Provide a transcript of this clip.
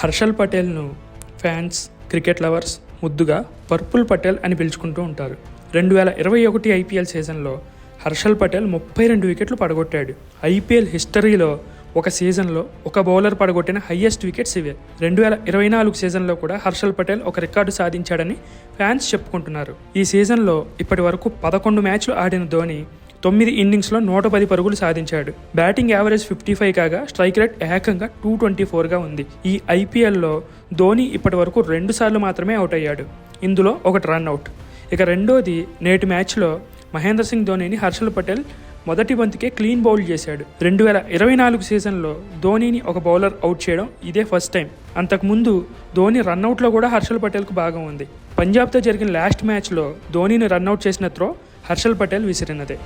హర్షల్ పటేల్ను fans cricket lovers ముద్దుగా purple Patel అని పిలుచుకుంటూ ఉంటారు. రెండు వేల ఇరవై ఒకటి ఐపీఎల్ సీజన్లో హర్షల్ పటేల్ ముప్పై రెండు వికెట్లు పడగొట్టాడు. ఐపీఎల్ హిస్టరీలో ఒక సీజన్లో ఒక బౌలర్ పడగొట్టిన హయ్యెస్ట్ వికెట్స్ ఇవే. రెండు వేల ఇరవై నాలుగు సీజన్లో కూడా హర్షల్ పటేల్ ఒక రికార్డు సాధించాడని ఫ్యాన్స్ చెప్పుకుంటున్నారు. ఈ సీజన్లో ఇప్పటి వరకు పదకొండు మ్యాచ్లు ఆడిన ధోని తొమ్మిది ఇన్నింగ్స్లో నూట పది పరుగులు సాధించాడు. బ్యాటింగ్ యావరేజ్ ఫిఫ్టీ ఫైవ్ కాగా స్ట్రైక్ రేట్ ఏకంగా టూ ట్వంటీ ఫోర్గా ఉంది. ఈ ఐపీఎల్లో ధోని ఇప్పటి వరకు రెండు సార్లు మాత్రమే అవుట్ అయ్యాడు ఇందులో ఒకటి రన్అట్ ఇక రెండోది నేటి మ్యాచ్లో మహేంద్ర సింగ్ ధోనిని హర్షల్ పటేల్ మొదటి బంతికే క్లీన్ బౌల్ చేశాడు. రెండు వేల ఇరవై నాలుగు సీజన్లో ధోనిని ఒక బౌలర్ అవుట్ చేయడం ఇదే ఫస్ట్ టైం. అంతకుముందు ధోని రన్అట్లో కూడా హర్షల్ పటేల్కు భాగం ఉంది. పంజాబ్తో జరిగిన లాస్ట్ మ్యాచ్లో ధోనిని రన్అట్ చేసిన త్రో హర్షల్ పటేల్ విసిరినదే.